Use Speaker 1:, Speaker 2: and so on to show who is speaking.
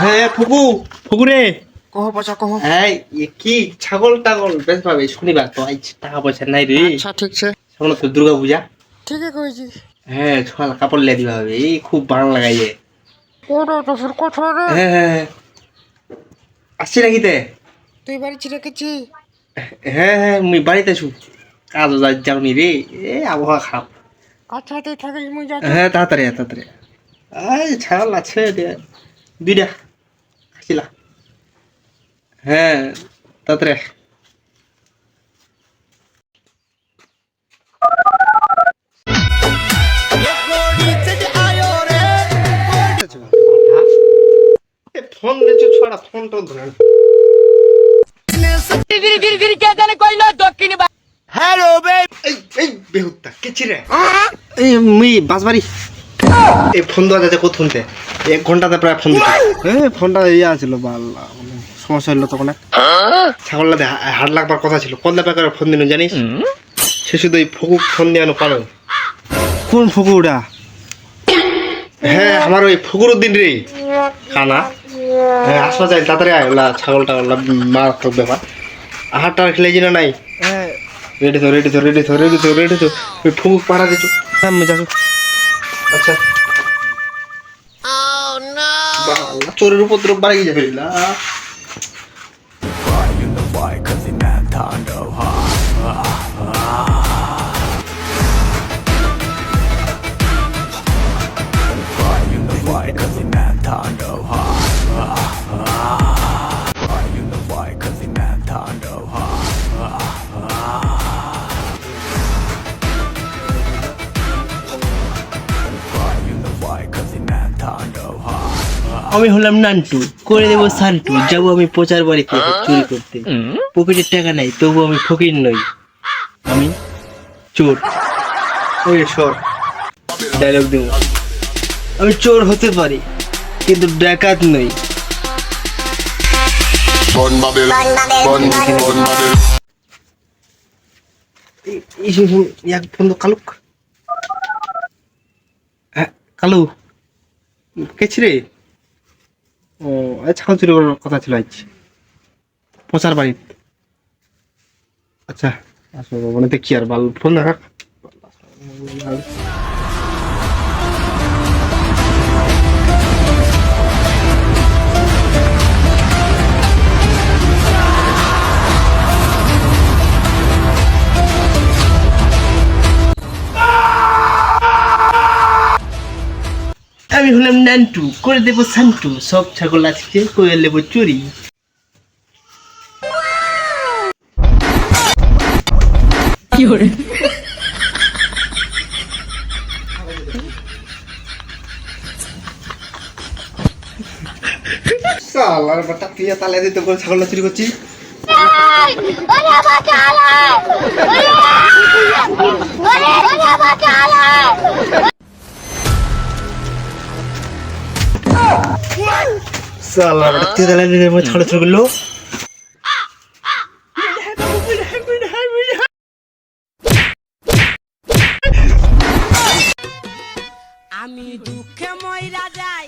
Speaker 1: হ্যাঁ ফুকু
Speaker 2: ফুকুরে
Speaker 1: কহ পয়সা কহ।
Speaker 2: হ্যাঁ এ কি ছাগল টাগল? বেশ পাবে শনিবার তো আইছে টাকা পয়সা নাই রে।
Speaker 1: আচ্ছা ঠিকছে
Speaker 2: সামনে তো দুর্গা পূজা।
Speaker 1: ঠিকই কইছি।
Speaker 2: হ্যাঁ কাপড় লিয়ে দিবা হবে এই খুব
Speaker 1: তো কথা রে।
Speaker 2: হ্যাঁ হ্যাঁ হ্যাঁ। আসছি নাকি তে?
Speaker 1: তুই বাড়ি
Speaker 2: হ্যাঁ হ্যাঁ মুই বাড়িতে আছু। কাজও যা যাওনি রে এ আবহাওয়া খারাপ।
Speaker 1: আচ্ছা তুই থাকিস মুই যাচ্ছি
Speaker 2: হ্যাঁ তাড়াতাড়ি আয়, তাড়াতাড়ি। আয় ছাগল আছে দে- দুইটা খাইছিলা হ্যাঁ তাড়াতাড়ি। আয়। এ, ফোন দিচ্ছ ছড়া ফোন টোন ধরে না। এই এই বেহুত্তা কেছি রে এই মুই বাসবাড়ি এই ফোন দেওয়া যাচ্ছে কোথ শুনতে? এক ঘন্টাতে প্রায় ফোন দিতে
Speaker 1: ফোনটা ইয়ে আছিল বাল্লা সমস্যা তখন।
Speaker 2: ছাগলটা হাট লাগবার কথা ছিল। কত ফোন দিন জানিস? সে শুধু এই ফুকু ফোন দেওয়ানো পারো।
Speaker 1: কোন ফুকুটা?
Speaker 2: হ্যাঁ আমার ওই ফুকুর দিন রে। কানা। হ্যাঁ আসবা যাই তাড়াতাড়ি আয়। ওলা ছাগলটা ওলা মারাত্মক ব্যাপার। আহারটা খেলে না নাই। রেডি তো রেডি তো রেডি তো রেডি তো রেডি তো। ওই ফুকু পাড়া দিচ্ছ।
Speaker 1: হ্যাঁ আমি যাচ্ছি
Speaker 2: আচ্ছা বাবা, চোরের উপদ্রব বাড়ি গিয়ে ফেলিলা আমি হলাম নান্টু করে দেবো সান্টু যাব আমি প্রচার বাড়িতে চুরি করতে। পকেটের টাকা নাই তবু আমি ফকির নই। আমি চোর। ওই সর ডায়লগ দেবো। আমি চোর হতে পারি কিন্তু ডাকাত নই। এক তো কালুক। হ্যাঁ কালু। কেছি রে। ও ছাগল চুরি করার কথা ছিল আজ? প্রচার বাড়ি আচ্ছা আসো মানে দেখি আর বাল ফোন রাখ আমি হলাম নান্টু করে দেবো সান্টু। সব ছাগল আজকে করে নেব চুরি। সালার বাটা তুই তালে দিতে করে ছাগল চুরি সালা তেল লাগিয়ে মই ছাড়ে চলে গেল আমি দুঃখে ময়রা যাই।